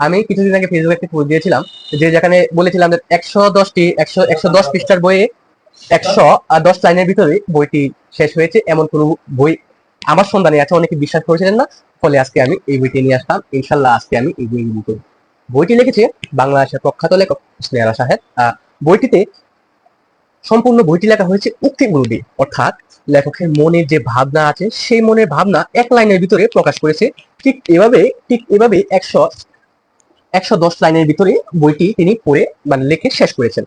আমি কিছুদিন আগে ফেসবুকে একটা পোস্ট দিয়েছিলাম, যে যেখানে বলেছিলাম যে একশো দশটি, একশো একশো দশ পৃষ্ঠার বইয়ে একশো আর দশ লাইনের ভিতরে বইটি শেষ হয়েছে, এমন কোনো বই আমার সন্ধানে আছে, অনেকে বিশ্বাস করেছিলেন না। ফলে আজকে আমি এই বইটি নিয়ে আসলাম। ইনশাল্লাহ আজকে আমি এই বই বইটি লিখেছে বাংলাদেশের প্রখ্যাত লেখক স্নেহারা সাহেব। বইটিতে সম্পূর্ণ বইটি লেখা হয়েছে উক্তিগুলো দিয়ে অর্থাৎ লেখকের মনের যে ভাবনা আছে, সেই মনের ভাবনা এক লাইনের ভিতরে প্রকাশ করেছে। ঠিক এভাবে ঠিক এভাবে একশো একশো দশ লাইনের ভিতরে বইটি তিনি পড়ে মানে লিখে শেষ করেছেন।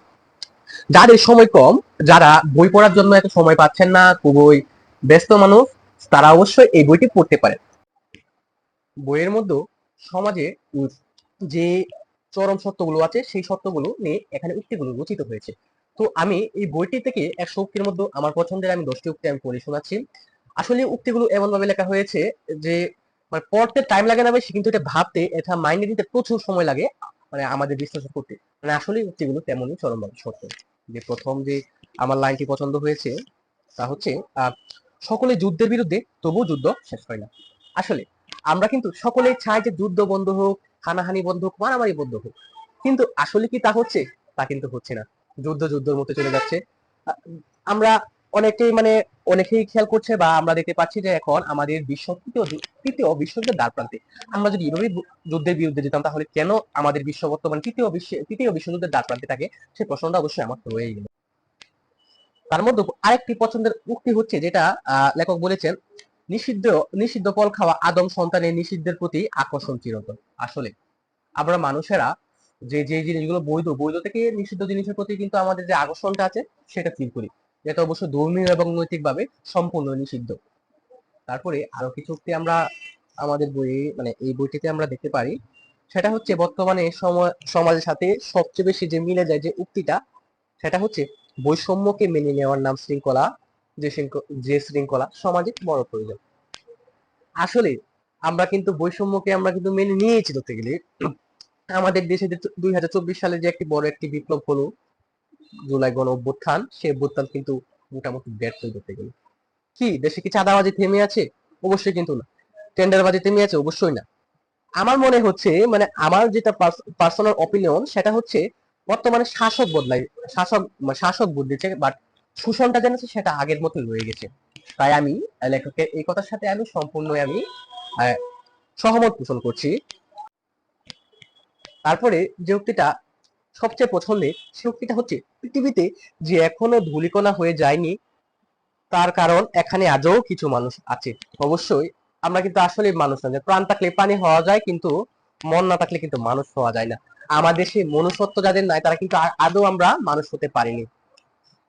যাদের সময় কম, যারা বই পড়ার জন্য এত সময় পাচ্ছেন না, খুবই ব্যস্ত মানুষ, তারা অবশ্যই এই বইটি পড়তে পারেন। বইয়ের মধ্যে সমাজে যে চরম সত্যগুলো আছে, সেই সত্যগুলো নিয়ে এখানে উক্তিগুলো রচিত হয়েছে। তো আমি এই বইটি থেকে একশো উক্তির মধ্যে আমার পছন্দের আমি দশটি উক্তি আমি পড়ে শোনাচ্ছি। আসলে উক্তিগুলো এমন ভাবে লেখা হয়েছে যে মানে পড়তে টাইম লাগে না বেশি কিন্তু এটা ভাবতে, এটা মাইন্ডে নিতে প্রচুর সময় লাগে মানে আমাদের বিশ্লেষণ করতে। মানে আসলে উক্তিগুলো তেমনই চরমভাবে সত্য। যে প্রথম যে আমার লাইনটি পছন্দ হয়েছে, তা হচ্ছে সকলে যুদ্ধের বিরুদ্ধে, তবুও যুদ্ধ শেষ হয় না। আসলে আমরা কিন্তু সকলেই চাই যে যুদ্ধ বন্ধ হোক, হানাহানি বন্ধ হোক, মারামারি বন্ধ হোক। কিন্তু আসলে কি তা হচ্ছে? তা কিন্তু হচ্ছে না। যুদ্ধ যুদ্ধের মধ্যে চলে যাচ্ছে। আমরা অনেকেই মানে অনেকেই খেয়াল করছে বা আমরা দেখতে পাচ্ছি যে এখন আমাদের বিশ্ব তৃতীয় বিশ্বযুদ্ধের দ্বার প্রান্তে আমরা যদি এভাবে যুদ্ধের বিরুদ্ধে যেতাম তাহলে কেন আমাদের বিশ্ব বর্তমান তৃতীয় বিশ্ব, তৃতীয় বিশ্বযুদ্ধের দ্বার প্রান্তে থাকে? সেই প্রশ্নটা অবশ্যই আমার রয়েই গেল। তার মধ্যে আরেকটি পছন্দের উক্তি হচ্ছে যেটা লেখক বলেছেন, নিষিদ্ধ নিষিদ্ধ ফল খাওয়া আদম সন্তানের নিষিদ্ধের প্রতি আকর্ষণ চিরন্তন। আসলে আমরা মানুষেরা যে যে জিনিসগুলো বৈধ বৈধ থেকে নিষিদ্ধ জিনিসের প্রতি কিন্তু আমাদের যে আকর্ষণটা আছে, সেটা ফিল করি। যেটা অবশ্য ধর্মীয় এবং নৈতিকভাবে সম্পূর্ণ নিষিদ্ধ। তারপরে আরও কিছু আমরা আমাদের বইয়ে মানে এই বইটিতে আমরা দেখতে পারি। সেটা হচ্ছে বর্তমানে সমাজের সাথে সবচেয়ে বেশি যে মিলে যায় যে উক্তিটা, সেটা হচ্ছে বৈষম্যকে মেনে নেওয়ার নাম শৃঙ্খলা, যে যে শৃঙ্খলা সমাজে বড় প্রয়োজন। আসলে আমরা কিন্তু বৈষম্যকে আমরা কিন্তু মেনে নিয়েছি ধরতে গেলে আমাদের দেশে যে দুই হাজার চব্বিশ সালে যে একটি বড় একটি বিপ্লব হলো, জুলাই গণ অভ্যুত্থান সেই অভ্যুত্থান কিন্তু মোটামুটি ব্যর্থ করতে গেলে। কি, দেশে কি চাঁদাবাজি থেমে আছে? অবশ্যই কিন্তু না। টেন্ডারবাজি থেমে আছে? অবশ্যই না। আমার মনে হচ্ছে মানে আমার যেটা পার্সোনাল অপিনিয়ন সেটা হচ্ছে বর্তমানে শাসক বদলাই, শাসক মানে শাসক বদলেছে বাট শোষণটা যেন সেটা আগের মতো রয়ে গেছে। তাই আমি লেখকের এই কথার সাথে আমি সম্পূর্ণ আমি সহমত পোষণ করছি। তারপরে যে উক্তিটা সবচেয়ে পছন্দের সে উক্তিটা হচ্ছে, পৃথিবীতে যে এখনও ধূলিকণা হয়ে যায়নি, তার কারণ এখানে আজও কিছু মানুষ আছে। অবশ্যই, আমরা কিন্তু আসলে মানুষ না। প্রাণ থাকলে পানি হওয়া যায়, কিন্তু মন না থাকলে কিন্তু মানুষ হওয়া যায় না। আমাদের সেই মনুষ্যত্ব যাদের নাই, তারা কিন্তু আদৌ আমরা মানুষ হতে পারিনি।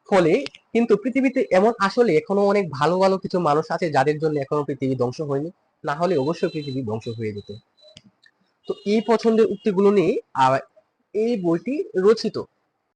ফলে কিন্তু পৃথিবীতে এমন আসলে এখনও অনেক ভালো ভালো কিছু মানুষ আছে, যাদের জন্য এখনও পৃথিবী ধ্বংস হয়নি। না হলে অবশ্যই পৃথিবী ধ্বংস হয়ে যেত। তো এই পছন্দের উক্তিগুলো নিয়ে এই বইটি রচিত।